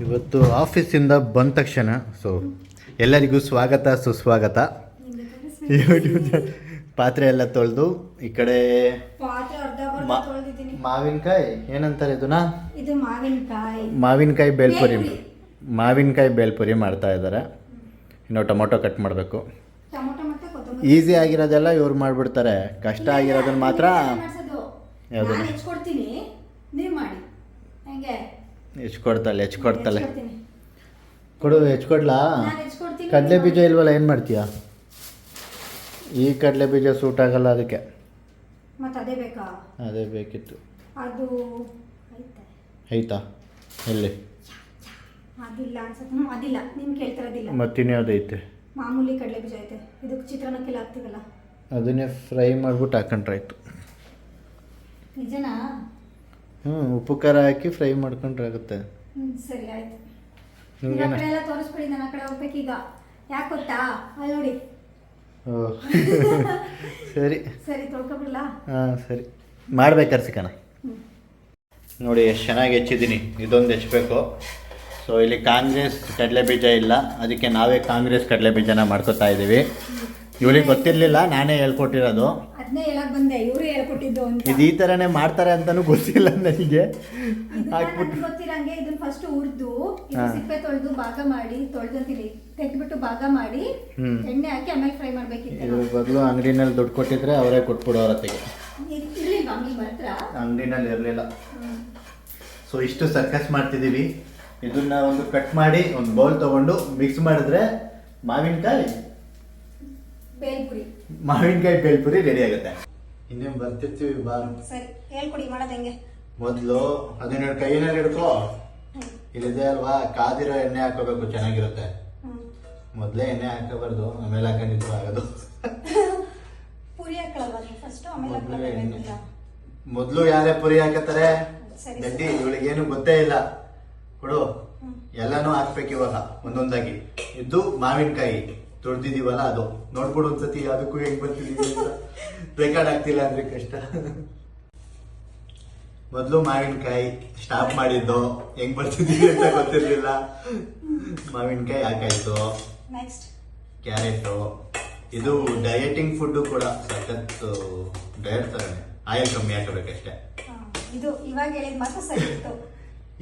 ಇವತ್ತು ಆಫೀಸಿಂದ ಬಂದ ತಕ್ಷಣ ಸೊ ಎಲ್ಲರಿಗೂ ಸ್ವಾಗತ ಸುಸ್ವಾಗತ ಯೂಟ್ಯೂಬ್ ಪಾತ್ರೆ ಎಲ್ಲ ತೊಳೆದು ಈ ಕಡೆ ಮಾ- ಮಾವಿನಕಾಯಿ ಏನಂತಾರೆ ಇದನ್ನ ಇದು ಮಾವಿನಕಾಯಿ ಮಾವಿನಕಾಯಿ ಬೇಲ್ಪುರಿ. ಮಾವಿನಕಾಯಿ ಬೇಲ್ಪುರಿ ಮಾಡ್ತಾ ಇದ್ದಾರೆ ಇನ್ನು ಟೊಮೊಟೊ ಕಟ್ ಮಾಡಬೇಕು ಟೊಮೊಟೊ ಮತ್ತೆ ಕೊತ್ತಂಬರಿ ಈಸಿ ಆಗಿರೋದೆಲ್ಲ ಇವ್ರು ಮಾಡಿಬಿಡ್ತಾರೆ ಕಷ್ಟ ಆಗಿರೋದನ್ನ ಮಾತ್ರ. ಯಾವ್ದನ್ನ? ನಾನ್ ಹೆಚ್ಕೊಡ್ತೀನಿ ನೀವ್ ಮಾಡಿ ಹೆಂಗೆ ಹೆಚ್ಕೊಡ್ತಾಳೆ ಹೆಚ್ಕೊಡ್ತಾಳೆ ಕೊಡ್ತಾಳೆ. ಕೊಡು ಹೆಚ್ಕೊಡ್ಲಾ ಕೊಡ್ಲಾ? ಬೀಜ. ಇಲ್ವಲ್ಲ ಏನು ಮಾಡ್ತೀಯಾ? ಈ ಕಡಲೆ ಬೀಜ ಸೂಟ್ ಆಗಲ್ಲ ಅದಕ್ಕೆ. ಮತ್ತೆ ಅದೇ ಬೇಕಾ? ಅದೇ ಬೇಕಿತ್ತು. ಅದು ಐತಾ. ಆಯ್ತಾ ಎಲ್ಲಿ? ಅದಿಲ್ಲ ಅನ್ಸತ್ತೆ. ಅದಿಲ್ಲ. ನಿಮ್ ಕೇಳ್ತಿರೋದಿಲ್ಲ. ಅದೈತೆ ಮಾಮೂಲಿ ಕಡಲೆ ಬೀಜ ಐತೆ. ಇದಕ್ಕೆ ಚಿತ್ರಾನ್ನಕ್ಕೆಲ್ಲ ಹಾಕ್ತೀವಲ್ಲ? ಅದನ್ನೇ ಫ್ರೈ ಮಾಡ್ಬಿಟ್ಟು ಹಾಕೊಂಡ್ರಾಯ್ತು ನಿಜನಾ? ಹ್ಞೂ ಉಪ್ಪು ಖಾರ ಹಾಕಿ ಫ್ರೈ ಮಾಡ್ಕೊಂಡ್ರೆ ಆಗುತ್ತೆ. ಹ್ಮ್ ಸರಿ ಆಯ್ತು. ಆ ಕಡೆ ಎಲ್ಲ ತೋರಿಸ್ಬಿಡಿ ನನ್ನ ಕಡೆ ಹೋಗ್ಬೇಕೀಗ ಯಾಕೆ ಗೊತ್ತಾ? ಅಲ್ಲಿ ನೋಡಿ. ಓ. ಸರಿ. ಸರಿ ತೊಳ್ಕೊಬಿಡ್ಲಾ? ಹಾಂ ಸರಿ. ಮಾಡ್ಬೇಕಾರೆ ಸಿಕ್ಕಣ ನೋಡಿ ಎಷ್ಟು ಚೆನ್ನಾಗಿ ಹೆಚ್ಚಿದ್ದೀನಿ. ಇದೊಂದು ಹೆಚ್ಚಬೇಕು ಸೊ ಇಲ್ಲಿ ಕಾಂಗ್ರೆಸ್ ಕಡಲೆ ಬೀಜ ಇಲ್ಲ. ಅದಕ್ಕೆ ನಾವೇ ಕಾಂಗ್ರೆಸ್ ಕಡಲೆ ಬೀಜನ ಮಾಡ್ಕೊತಾ ಇದ್ದೀವಿ ಇವಳಿಗೆ ಗೊತ್ತಿರಲಿಲ್ಲ ನಾನೇ ಹೇಳ್ಕೊಟ್ಟಿರೋದು. ಅದನ್ನೇ ಹೇಳಕ್ ಬಂದೆ. ಇವ್ರು ಹೇಳ್ಕೊಟ್ಟಿದ್ದು ಅಂತ. ಇದು ಈ ಥರನೇ ಮಾಡ್ತಾರೆ ಅಂತಾನೂ ಗೊತ್ತಿಲ್ಲ ನನಗೆ. ಹಾಕ್ಬಿಟ್ಟು. ಗೊತ್ತಿರಂಗೆ ಇದನ್ನ ಫಸ್ಟ್ ಹುರಿದು. ಸಿಪ್ಪೆ ತೊಳೆದು ಭಾಗ ಮಾಡಿ ತೊಳೆದಂತೀರಿ. ತೆಗೆದ್ಬಿಟ್ಟು ಭಾಗ ಮಾಡಿ ಎಣ್ಣೆ ಹಾಕಿ ಆಮೇಲೆ ಫ್ರೈ ಮಾಡ್ಬೇಕಿತ್ತು ಬದಲು ಅಂಗಡಿನಲ್ಲಿ ದುಡ್ಡು ಕೊಟ್ಟಿದ್ರೆ ಅವರೇ ಕೊಟ್ಬಿಡೋರ ಹತ್ತಿಗೆ ಇರ್ಲಿಲ್ವಾ ನಿಮ್ಮ ಹತ್ರ? ಅಂಗಡಿನಲ್ಲಿ ಇರಲಿಲ್ಲ. ಸೊ ಇಷ್ಟು ಸರ್ಕಸ್ ಮಾಡ್ತಿದ್ದೀವಿ. ಇದನ್ನ ಒಂದು ಕಟ್ ಮಾಡಿ ಒಂದು ಬೌಲ್ ತಗೊಂಡು ಮಿಕ್ಸ್ ಮಾಡಿದ್ರೆ ಮಾವಿನಕಾಯಿ. ಬೇಲ್ಪುರಿ. ಮಾವಿನಕಾಯಿ ಬೇಲ್ಪುರಿ ರೆಡಿ ಆಗುತ್ತೆ. ಇನ್ನೇನು ಬರ್ತಿರ್ತೀವಿ ಬಾ ಸರಿ ಹೇಳ್ಕೊಡಿ ಮಾಡೋದು ಹೆಂಗೆ? ಮೊದಲು ಅದನ್ನ ಕೈಯಲ್ಲಿ ಹಿಡ್ಕೋ. ಇಲ್ಲಿದೆ ಅಲ್ವಾ ಕಾದಿರೋ ಎಣ್ಣೆ ಹಾಕೋಬೇಕು ಚೆನ್ನಾಗಿರುತ್ತೆ. ಮೊದ್ಲೇ ಎಣ್ಣೆ ಹಾಕೋಬಾರ್ದು ಆಮೇಲೆ ಹಾಕೊಂಡಿದ್ರು ಆಗೋದು. ಪುರಿ ಫಸ್ಟ್ ಆಮೇಲೆ ಮೊದಲು ಎಣ್ಣೆ. ಯಾರೇ ಪುರಿ ಹಾಕತ್ತಾರೆ ಗಡ್ಡಿ ಇವಳಿಗೇನು ಗೊತ್ತೇ ಇಲ್ಲ. ಕೊಡು. ಎಲ್ಲಾನು ಹಾಕ್ಬೇಕು ಇವಾಗ ಒಂದೊಂದಾಗಿ. ಇದು ಮಾವಿನಕಾಯಿ. ತೊಡ್ದಿದೀವಲ್ಲ ಅದು? ನೋಡ್ಬಿಡು ಒಂದ್ಸತಿ ಅದಕ್ಕೂ ಹೆಂಗ್ ಬರ್ತಿದೀವಿ ಅಂತ. ರೆಕಾರ್ಡ್ ಆಗ್ತಿಲ್ಲ ಅಂದ್ರೆ ಕಷ್ಟ. ಮೊದಲು ಮಾವಿನಕಾಯಿ ಸ್ಟಾಪ್ ಮಾಡಿದ್ದು. ಹೆಂಗ್ ಬರ್ತಿದೀವಿ ಅಂತ ಗೊತ್ತಿರ್ಲಿಲ್ಲ. ಮಾವಿನಕಾಯಿ ಹಾಕಾಯ್ತು. ಕ್ಯಾರೆಟು. ಇದು ಡಯಟಿಂಗ್ ಫುಡ್ ಕೂಡ ಸಖತ್ ಡಯಟ್ ತರನೇ. ಆಯಿಲ್ ಕಮ್ಮಿ ಹಾಕಬೇಕಷ್ಟೇ. ಇದು ಇವಾಗ ಹೇಳಿದ್ ಮಾತ್ರ ಸರಿ ಇತ್ತು.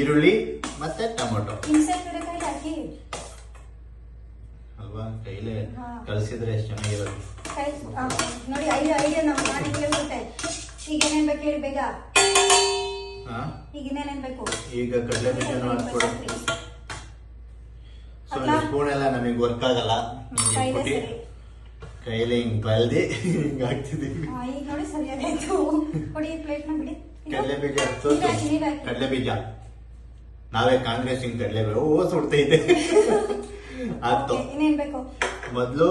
ಈರುಳ್ಳಿ ಮತ್ತೆ ಟೊಮೊಟೊ ಇನ್ಸೆಕ್ಟ್ ಕೈ ಹಾಕಿ ಅಲ್ವಾ ಕೈಲೇ ಕಲಿಸಿದ್ರೆ ಎಷ್ಟು ಚೆನ್ನಾಗಿರೋದು ನೋಡಿ ಐದು ಐದು ನಮ್ಮ ಹೇಳ್ಬಿಟ್ಟೆ. ಈಗ ಏನೇನ್ ಬೇಕು ಹೇಳಿ ಬೇಗ? ಹಾ? ಈಗ ಇನ್ನೇನೇನ್ ಬೇಕು? ಈಗ ಕಡಲೆ ಬೀಜ ಹಾಕ್ಬಿಡು ಸೊ? ಸ್ಪೂನ್ ಎಲ್ಲ ನಮಗೆ ವರ್ಕ್ ಆಗಲ್ಲ. ಕೈಲೇ ಹಿಂಗ್ ಬಲ್ದಿ ಹಿಂಗ್ ಹಾಕ್ತಿದೀವಿ. ಆ, ಈಗ ನೋಡಿ ಸರಿಯಾಗಾಯ್ತು ಕೊಡಿ ಪ್ಲೇಟ್ನ ಬಿಡಿ. ಇದು? ಕಡಲೆ ಬೀಜ. ಕಡಲೆ ಬೀಜ. ನಾವೇ ಕಾಂಗ್ರೆಸ್ ಹಿಂಗ್ ಕಡಲೆ ಬೀಜ. ಓ ಸುಡ್ತೈತೆ ಆಯ್ತು. ಇನ್ನೇನ್ ಬೇಕು? ಮೊದ್ಲು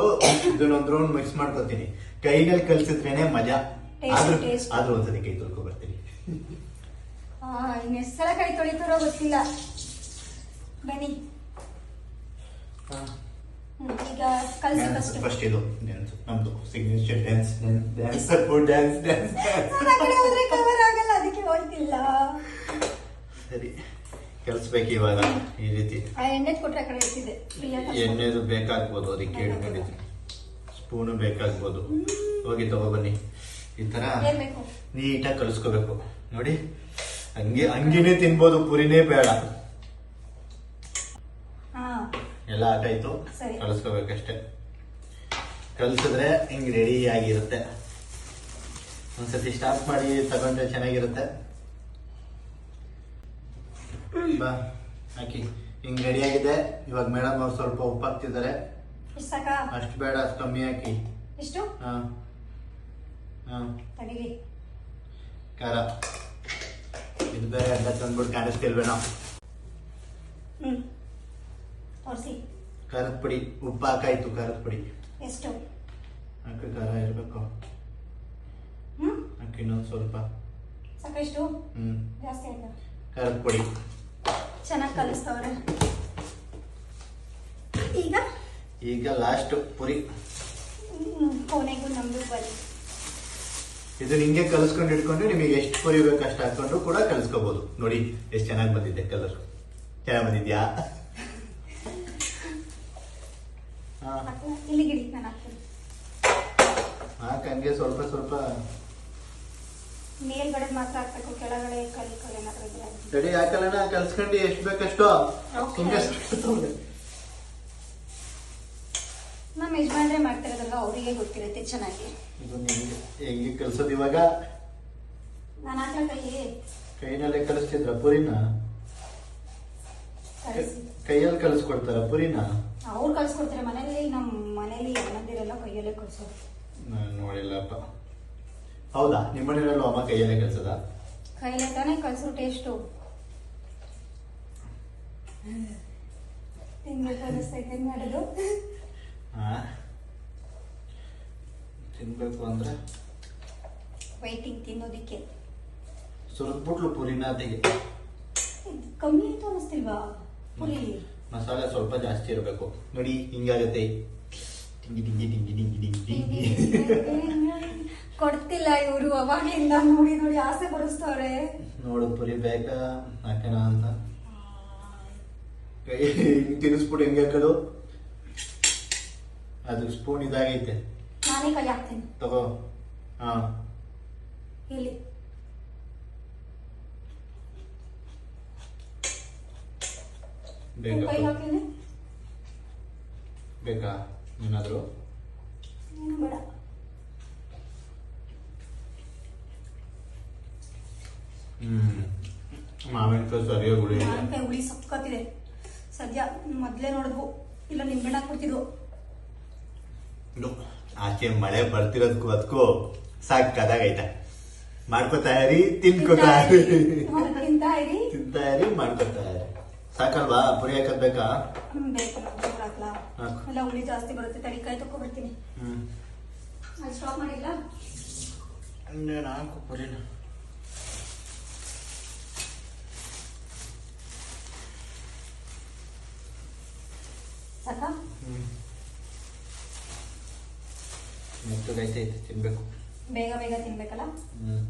ಇದನ್ನೊಂದ್ ರೌಂಡ್ ಮಿಕ್ಸ್ ಮಾಡ್ಕೊತೀನಿ. ಕೈನಲ್ಲಿ ಕಲ್ಸಿದ್ರೇನೆ ಮಜಾ. ಆದ್ರೂ taste. ಆದ್ರೂ ಒಂದ್ಸತಿ ಕೈ ತೊಳ್ಕೊ ಬರ್ತೀನಿ. ಆ, ಎಷ್ಟ್ ಸಲ ಕೈ ತೊಳಿತಾರೋ ಗೊತ್ತಿಲ್ಲ. ಬನ್ನಿ. ಹ್ಮ್, ಈಗ ಕಲ್ಸಿ ಫಸ್ಟ್ ಫಸ್ಟ್ ಇದು ಡ್ಯಾನ್ಸ್ ನಮ್ದು signature dance dance food dance dance ಆ ಕಡೆ ಹೋದ್ರೆ ಕವರ್ ಆಗಲ್ಲ ಅದಕ್ಕೆ ಹೋಯ್ತಿಲ್ಲ ಸರಿ ಕಲ್ಸ್ಬೇಕು ಇವಾಗ ಈ ರೀತಿ. ಎಣ್ಣೆದು ಬೇಕಾಗ್ಬೋದು ಅದಕ್ಕೆ ಹೇಳ್ಕೊಂಡಿದ್ರಿ ಸ್ಪೂನು ಬೇಕಾಗ್ಬೋದು. ಹೋಗಿ ತಗೊಬನ್ನಿ ಈ ತರ ನೀಟಾಗಿ ಕಲಿಸ್ಕೋಬೇಕು. ನೋಡಿ ಹಂಗೆ ಹಂಗೇನೆ ತಿನ್ಬೋದು ಪುರಿನೇ ಬೇಡ. ಎಲ್ಲ ಆಟಾಯ್ತು. ಕಲಿಸ್ಕೋಬೇಕಷ್ಟೇ. ಕಲಿಸಿದ್ರೆ ಹಿಂಗ್ ರೆಡಿ ಆಗಿರುತ್ತೆ. ಒಂದ್ಸತಿ ಸ್ಟಾಪ್ ಮಾಡಿ ತಗೊಂಡ್ರೆ ಚೆನ್ನಾಗಿರುತ್ತೆ. ಬಾ ಹಾಕಿ. ಹಿಂಗ್ ರೆಡಿ ಆಗಿದೆ. ಇವಾಗ ಮೇಡಮ್ ಅವ್ರು ಸ್ವಲ್ಪ ಉಪ್ಪು ಹಾಕ್ತಿದ್ದಾರೆ. ಸಾಕಾ? ಅಷ್ಟು ಬೇಡ ಅಷ್ಟು ಕಮ್ಮಿ ಹಾಕಿ. ಇಷ್ಟು ಹಾ. ಹಾ. ತಡೀರಿ. ಖಾರ. ಇದು ಬೇರೆ ಅಡ್ಡ ತಂದ್ಬಿಟ್ಟು ಕಾಣಿಸ್ತಿಲ್ವೇನೋ ಹ್ಮ್. ತೋರಿಸಿ. ಖಾರದ ಪುಡಿ. ಉಪ್ಪು ಹಾಕಾಯ್ತು ಖಾರದ ಪುಡಿ. ಎಷ್ಟು? ಹಾಕಿ ಖಾರ ಇರಬೇಕು. ಹ್ಮ್. ಹಾಕಿ ಇನ್ನೊಂದು ಸ್ವಲ್ಪ. ಸಾಕಷ್ಟು ಹ್ಮ್. ಜಾಸ್ತಿ ಆಯ್ತಾ? ಖಾರದ ಪುಡಿ. ಚೆನ್ನಾಗಿ ಕಲಿಸ್ತವ್ರೆ. ಈಗ? ಈಗ ಲಾಸ್ಟ್ ಪುರಿ. ಕೋನೆಗೂ ನಮ್ದು ಬನ್ನಿ ಇದು ಹಿಂಗೆ ಕಲಿಸ್ಕೊಂಡು ಇಟ್ಕೊಂಡು ನಿಮಗೆ ಎಷ್ಟು ಪುರಿ ಬೇಕು ಅಷ್ಟು ಹಾಕೊಂಡು ಕೂಡ ಕಲಿಸ್ಕೋಬಹುದು ನೋಡಿ ಎಷ್ಟು ಚೆನ್ನಾಗಿ ಬಂದಿದೆ ಕಲರ್ ಚೆನ್ನಾಗಿ ಬಂದಿದ್ಯಾ? ಹಾಕಂಗೆ ಸ್ವಲ್ಪ ಸ್ವಲ್ಪ ಮೇಲ್ಗಡೆ ಮಾತ್ರ ಹಾಕ್ಬೇಕು ಕೆಳಗಡೆ ಕಲಿ ಕಲಿ ಏನಾದ್ರು ಇದ್ರೆ ರೆಡಿ ಹಾಕಲ್ಲಣ್ಣ ಕಲ್ಸ್ಕೊಂಡು ಎಷ್ಟು ಬೇಕಷ್ಟು. ಸುಮ್ಮನೆ ನಮ್ಮ ಯಜಮಾನ್ರೆ ಮಾಡ್ತಿರೋದಲ್ಲ ಅವರಿಗೆ ಗೊತ್ತಿರುತ್ತೆ ಚೆನ್ನಾಗಿ. ಇದು ನಿಮ್ಗೆ ಹೆಂಗೆ ಕಲ್ಸೋದು ಇವಾಗ? ನಾನು ಹಾಕ್ಲ ಕೈ ಕೈನಲ್ಲೇ ಕಲಿಸ್ತಿದ್ರ ಪುರಿನ? ಕೈಯಲ್ಲಿ ಕಲಿಸ್ಕೊಡ್ತಾರ ಪುರಿನ? ಅವ್ರು ಕಲಿಸ್ಕೊಡ್ತಾರೆ ಮನೇಲಿ ನಮ್ಮ ಮನೇಲಿ ಅಣ್ಣಂದಿರೆಲ್ಲ ಕೈಯಲ್ಲೇ ಕಲಿಸೋದು. ನಾನು ನೋಡಿಲ್ಲಪ್ಪ. ಹೌದಾ? ನಿಮ್ಮ ಮನೆಯಲ್ಲೂ ಅಮ್ಮ ಕೈಯಲ್ಲೇ ಕಲ್ಸದ? ಕೈಲೇ ತಾನೇ ಕಲ್ಸು ಟೇಸ್ಟು ತಿನ್ಬೇಕು ಏನ್ ಮಾಡೋದು? ತಿನ್ಬೇಕು ಅಂದ್ರೆ? ವೈಟಿಂಗ್ ತಿನ್ನೋದಿಕ್ಕೆ. ಸುರಿದ್ಬಿಟ್ಲು ಪುರಿನ ತೆಗೆ ಕಮ್ಮಿ ಆಯ್ತು ಅನಿಸ್ತಿಲ್ವಾ ಪುರಿ. ಮಸಾಲೆ ಸ್ವಲ್ಪ ಜಾಸ್ತಿ ಇರಬೇಕು. ನೋಡಿ ಹಿಂಗಾಗತ್ತೆ. ಟಿಂಗಿ ಟಿಂಗಿ ಟಿಂಗಿ ಟಿಂಗಿ ಟಿಂಗಿ ಟಿಂಗಿ ಕೊಡ್ತಿಲ್ಲ ಇವರು ಅವಾಗ್ಲಿಂದ ನೋಡಿ ನೋಡಿ ಆಸೆ ಬರೆಸ್ತವ್ರೆ ನೋಡು ಪುರಿ ಬೇಕಾ? ಹಾಕೋಣ ಅಂತ. ಕೈ ಹಿಂಗ್ ತಿನ್ನಿಸ್ಬಿಟ್ಟು ಹೆಂಗೆ ಹಾಕೋದು ಅದು ಸ್ಪೂನ್ ಇದಾಗೈತೆ. ನಾನೇ ಕೈ ಹಾಕ್ತೀನಿ. ತಗೋ. ಹಾ. ಇಲ್ಲಿ. ಬೇಕಾ? ಕೈ ಹಾಕಿನಿ ಬೇಕಾ? ಏನಾದ್ರು? ಏನು ಬೇಡ. ಹ್ಮ್. ಮಾವಿನಕಾಯಿ ಸರಿಯಾಗಿ ಉಳಿ ಮಾವಿನಕಾಯಿ ಹುಳಿ ಸಕ್ಕತ್ತಿದೆ. ಸದ್ಯ ಮೊದ್ಲೇ ನೋಡಿದ್ವು. ಇಲ್ಲ ನಿಂಬೆಣ್ಣ ಕೊಡ್ತಿದ್ವು ಇದು ಆಚೆ ಮಳೆ ಬರ್ತಿರೋದಕ್ಕೂ ಅದಕ್ಕೂ ಸಾಕಾದಾಗೈತ ಮಾಡ್ಕೋ ತಯಾರಿ ತಿನ್ಕೋ ತಯಾರಿ. ತಯಾರಿ ಮಾಡ್ಕೋ ಇರಿ. ತಿಂತಾ ತಯಾರಿ ಮಾಡ್ಕೋತಾ ಇರಿ ಸಾಕಲ್ವಾ? ಪುರಿ ಹಾಕದ್ ಬೇಕಾ? ಹ್ಮ್, ಬೇಕು ನಮ್ಗೆ ಹಾಕ್ಲಾ. ಹಾಕು. ಎಲ್ಲ ಹುಳಿ ಜಾಸ್ತಿ ಬರುತ್ತೆ. ತಡಿಕಾಯಿ ಬರ್ತೀನಿ ಹ್ಮ್. ಅಲ್ಲಿ ಸ್ಟಾಪ್ ಮಾಡಿಲ್ಲ? ಇನ್ನೇನು ಹಾಕು ಪುರಿನ ಸಾಕಾ ಹ್ಮ್ ಮೆತ್ತಗೈತೆ ತಿನ್ಬೇಕು. ಬೇಗ ಬೇಗ ತಿನ್ಬೇಕಲ್ಲ? ಹ್ಮ್?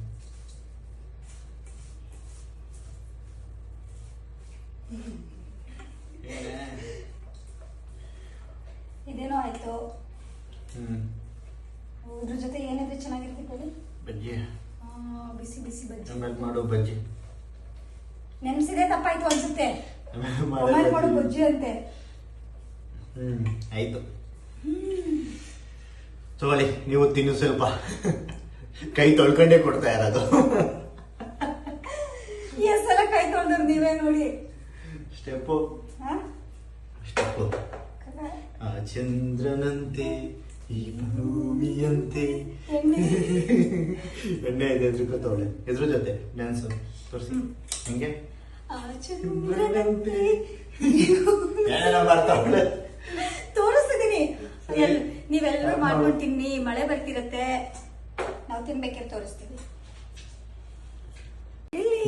ಇದೇನೋ ಆಯ್ತು. ಹ್ಮ್. ಇದ್ರ ಜೊತೆ ಏನಿದ್ರೆ ಚೆನ್ನಾಗಿರ್ತಿತ್ತು ಬಜ್ಜಿ. ಬಿಸಿ ಬಿಸಿ ಬಜ್ಜಿ. ಆಮೇಲೆ ಮಾಡು ಬಜ್ಜಿ. ನೆನ್ಸಿದೆ ತಪ್ಪಾಯ್ತು ಅನ್ಸುತ್ತೆ. ಆಮೇಲೆ ಮಾಡು ಬಜ್ಜಿ. ಅಂತೆ. ಹ್ಮ್ ಆಯ್ತು. ತಗೊಳ್ಳಿ ನೀವು ತಿನ್ನು ಸ್ವಲ್ಪ. ಕೈ ತೊಳ್ಕೊಂಡೇ ಕೊಡ್ತಾ ಇರೋದು. ಎಷ್ಟ್ ಸಲ ಕೈ ತೊಳೆದ್ರು ನೀವೇ ನೋಡಿ. ಸ್ಟೆಪ್ಪು? ಸ್ಟೆಪ್ಪು. ಆ ಚಂದ್ರನಂತೆ ಈ ಭೂಮಿಯಂತೆ. ಎಣ್ಣೆ. ಇದೆ ಎದುರು ತಗೊಳ್ಳಿ. ಎದುರು ಜೊತೆ ಡ್ಯಾನ್ಸ್. ತೋರಿಸಿ. ಆ ಚಂದ್ರನಂತೆ. ಬರ್ತಾವಳೆ ಮಾಡ್ತಾವಳೆ ಮಾಡ್ಕೊಂಡು ಮಾಡು? ತಿನ್ನಿ ಮಳೆ ಬರ್ತಿರತ್ತೆ. ನಾವು ತಿನ್ಬೇಕೆ ತೋರಿಸ್ತೀವಿ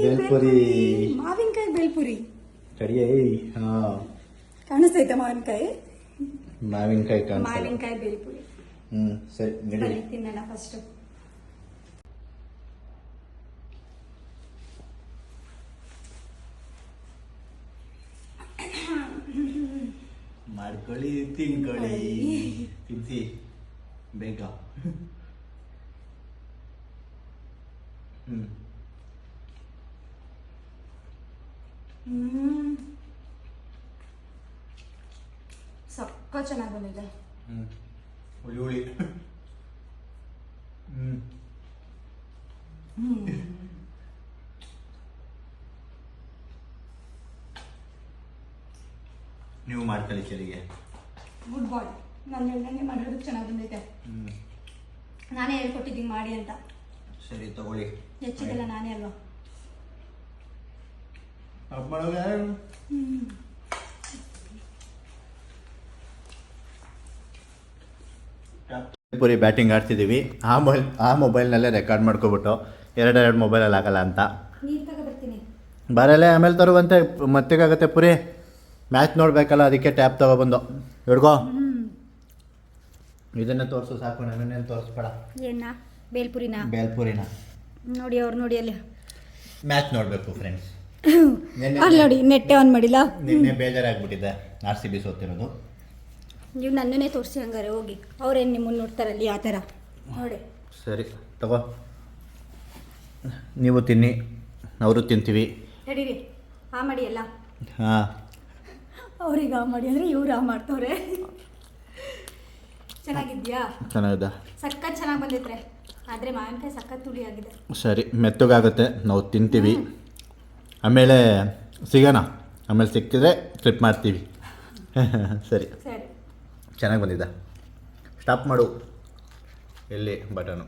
ಬೇಲ್ಪುರಿ. ಮಾವಿನಕಾಯಿ ಬೇಲ್ಪುರಿ. ಕಾಣಿಸ್ತೈತೆ ಮಾವಿನಕಾಯಿ? ಮಾವಿನಕಾಯಿ ಮಾವಿನಕಾಯಿ ಬೇಲ್ಪುರಿ. ಹ್ಮ್ ಸರಿ ನಡಿ ತಿನ್ನೋಣ ಫಸ್ಟ್ ಮಾಡ್ಕೊಳ್ಳಿ ತಿನ್ಕೊಳ್ಳಿ. ತಿನ್ಸಿ. ಬೇಗ ಹ್ಮ್ ಹ್ಮ್ ಸಕ್ಕ ಚೆನ್ನಾಗಿ ಬಂದಿದೆ ಹ್ಮ್ ಹುಳಿ ಹುಳಿ ಹ್ಮ್ ನೀವು ಮಾಡ್ಕೊಳ್ಳಿ ಚಳಿಗೆ ಗುಡ್ ಬಾಯ್ ನನ್ನ ಹೇಳ್ದಂಗೆ ಮಾಡಿರೋದಕ್ಕೆ ಚೆನ್ನಾಗಿ ಬಂದೈತೆ. ನಾನೇ ಹೇಳ್ಕೊಟ್ಟಿದ್ದೀನಿ ಮಾಡಿ ಅಂತ. ಸರಿ ತಗೊಳ್ಳಿ. ಹೆಚ್ಚಿದೆಲ್ಲ ನಾನೇ ಅಲ್ವಾ? ಪುರಿ ಬ್ಯಾಟಿಂಗ್ ಆಡ್ತಿದ್ದೀವಿ. ಆ ಮೊಬೈಲ್ ಆ ಮೊಬೈಲ್ನಲ್ಲೇ ರೆಕಾರ್ಡ್ ಮಾಡ್ಕೊಬಿಟ್ಟು ಎರಡೆರಡು ಮೊಬೈಲಲ್ಲಿ ಆಗಲ್ಲ ಅಂತ. ಬರಲ್ಲೇ ಆಮೇಲೆ ತರುವಂತೆ ಮತ್ತೆಗಾಗತ್ತೆ ಪುರಿ? ಮ್ಯಾಚ್ ನೋಡಬೇಕಲ್ಲ ಅದಕ್ಕೆ ಟ್ಯಾಪ್ ತಗೊಬಂದು ಹಿಡ್ಕೋ ಇದನ್ನೇ ತೋರಿಸು ಸಾಕು ನನ್ನೇನು ತೋರಿಸ್ಬೇಡ. ಏನ? ಬೇಲ್ಪುರಿನ? ಬೇಲ್ಪುರಿನ. ನೋಡಿ ಅವ್ರು ನೋಡಿ ಅಲ್ಲಿ. ಮ್ಯಾಚ್ ನೋಡಬೇಕು ಫ್ರೆಂಡ್ಸ್ ಅಲ್ಲಿ ನೋಡಿ ನೆಟ್ಟೆ ಆನ್ ಮಾಡಿಲ್ಲ? ನಿನ್ನೆ ಬೇಜಾರಾಗ್ಬಿಟ್ಟಿದೆ ಆರ್ ಸಿ ಬಿ ಸೋತಿರೋದು. ನೀವು ನನ್ನನ್ನೇ ತೋರಿಸಿ ಹಂಗಾರೆ ಹೋಗಿ. ಅವ್ರೇನು ನಿಮ್ಮನ್ನು ನೋಡ್ತಾರಲ್ಲಿ ಆ ಥರ? ನೋಡಿ. ಸರಿ ತಗೋ. ನೀವು ತಿನ್ನಿ ಅವರು ತಿಂತೀವಿ. ಹೇಳಿರಿ ಆ ಮಾಡಿ ಎಲ್ಲ ಹಾಂ. ಅವ್ರಿಗೆ ಆ ಮಾಡಿ ಅಂದರೆ ಇವ್ರು ಆ ಮಾಡ್ತವ್ರೆ. ಚೆನ್ನಾಗಿದ್ಯಾ? ಚೆನ್ನಾಗಿದೆ ಸಖತ್ ಚೆನ್ನಾಗಿ ಬಂದಿದ್ರೆ ಆದರೆ ಮಾವಿನಕಾಯಿ ಸಖತ್ ತುಳಿ ಆಗಿದೆ. ಸರಿ ಮೆತ್ತಗಾಗುತ್ತೆ. ನಾವು ತಿಂತೀವಿ. ಆಮೇಲೆ ಸಿಗೋಣ. ಆಮೇಲೆ ಸಿಕ್ಕಿದ್ರೆ ಟ್ರಿಪ್ ಮಾಡ್ತೀವಿ. ಸರಿ. ಸರಿ. ಚೆನ್ನಾಗಿ ಬಂದಿದ್ದ ಸ್ಟಾಪ್ ಮಾಡು. ಎಲ್ಲಿ ಬಟನು